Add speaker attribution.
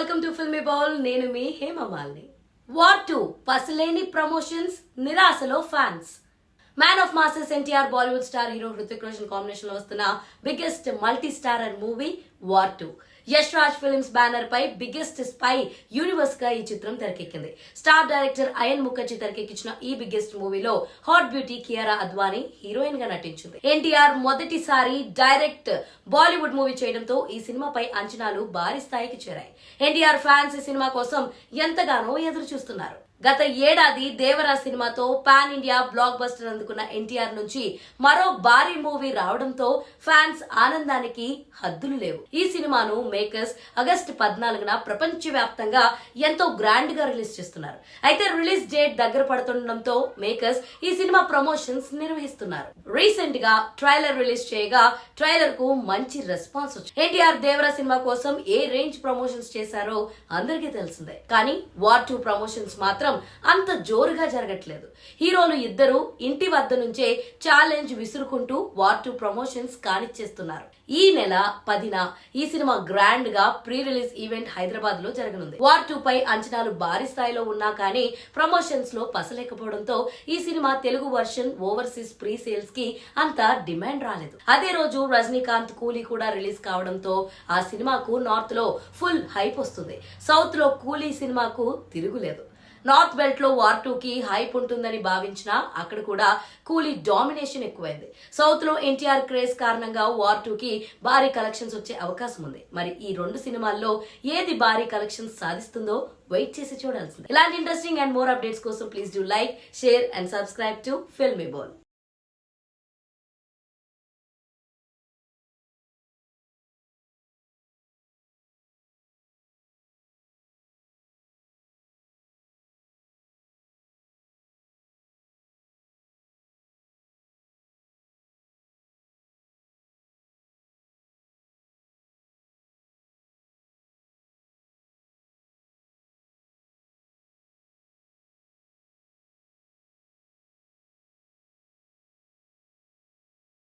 Speaker 1: Welcome to filmy bowl నేను మీ Hemamalini. War two పసలేని ప్రమోషన్స్ నిరాశలో fans man of masses NTR Bollywood star hero Hrithik Roshan కాంబినేషన్లో వస్తున్న biggest multi starrer movie War two Yash Raj Films banner పై biggest spy యూనివర్స్గా ఈ చిత్రం తెరకెక్కింది. స్టార్ డైరెక్టర్ అయన్ ముఖర్జీ తెరకెక్కించిన ఈ బిగ్గెస్ట్ మూవీలో హాట్ బ్యూటీ కియారా అద్వానీ హీరోయిన్గా నటించింది. ఎన్టీఆర్ మొదటిసారి డైరెక్ట్ బాలీవుడ్ మూవీ చేయడంతో ఈ సినిమాపై అంచనాలు భారీ స్థాయికి చేరాయి. ఎన్టీఆర్ ఫ్యాన్స్ ఈ సినిమా కోసం ఎంతగానో ఎదురు చూస్తున్నారు గత ఏడాది దేవరా సినిమాతో పాన్ ఇండియా బ్లాక్ బస్టర్ అందుకున్న ఎన్టీఆర్ నుంచి మరో భారీ మూవీ రావడంతో ఫ్యాన్స్ ఆనందానికి హద్దులు లేవు. ఈ సినిమాను మేకర్స్ ఆగస్టు పద్నాలుగున ప్రపంచవ్యాప్తంగా ఎంతో గ్రాండ్గా రిలీజ్ చేస్తున్నారు. అయితే రిలీజ్ డేట్ దగ్గర పడుతుండటంతో మేకర్స్ ఈ సినిమా ప్రమోషన్స్ నిర్వహిస్తున్నారు. రీసెంట్గా ట్రైలర్ రిలీజ్ చేయగా ట్రైలర్కు మంచి రెస్పాన్స్ వచ్చింది. ఎన్టీఆర్ దేవరా సినిమా కోసం ఏ రేంజ్ ప్రమోషన్స్ చేశారో అందరికీ తెలిసిందే. కానీ వార్ టూ ప్రమోషన్స్ మాత్రం అంత జోరుగా జరగట్లేదు. హీరోలు ఇద్దరు ఇంటి వద్ద నుంచే ఛాలెంజ్ విసురుకుంటూ వార్ టు ప్రమోషన్స్ కానిచ్చేస్తున్నారు. ఈ నెల పదిన ఈ సినిమా గ్రాండ్గా ప్రీ రిలీజ్ ఈవెంట్ హైదరాబాద్లో జరగనుంది. వార్ టూ పై అంచనాలు భారీ స్థాయిలో ఉన్నా కానీ ప్రమోషన్స్లో పసలేకపోవడంతో ఈ cinema Telugu version overseas pre సేల్స్కి అంత డిమాండ్ రాలేదు. అదే రోజు రజనీకాంత్ కూలీ కూడా రిలీజ్ కావడంతో ఆ సినిమాకు నార్త్లో ఫుల్ హైప్ వస్తుంది. సౌత్లో కూలీ సినిమాకు తిరుగులేదు. నార్త్ బెల్ట్లో వార్ టూ కి హైప్ ఉంటుందని భావించినా అక్కడ కూడా కూలీ డామినేషన్ ఎక్కువైంది. సౌత్లో ఎన్టీఆర్ క్రేజ్ కారణంగా వార్ టూ కి భారీ కలెక్షన్స్ వచ్చే అవకాశం ఉంది. మరి ఈ రెండు సినిమాల్లో ఏది భారీ కలెక్షన్స్ సాధిస్తుందో వెయిట్ చేసి చూడాల్సింది. ఇలాంటి ఇంట్రెస్టింగ్ అండ్ మోర్ అప్డేట్స్ కోసం please do like share and subscribe to Filmy Bol.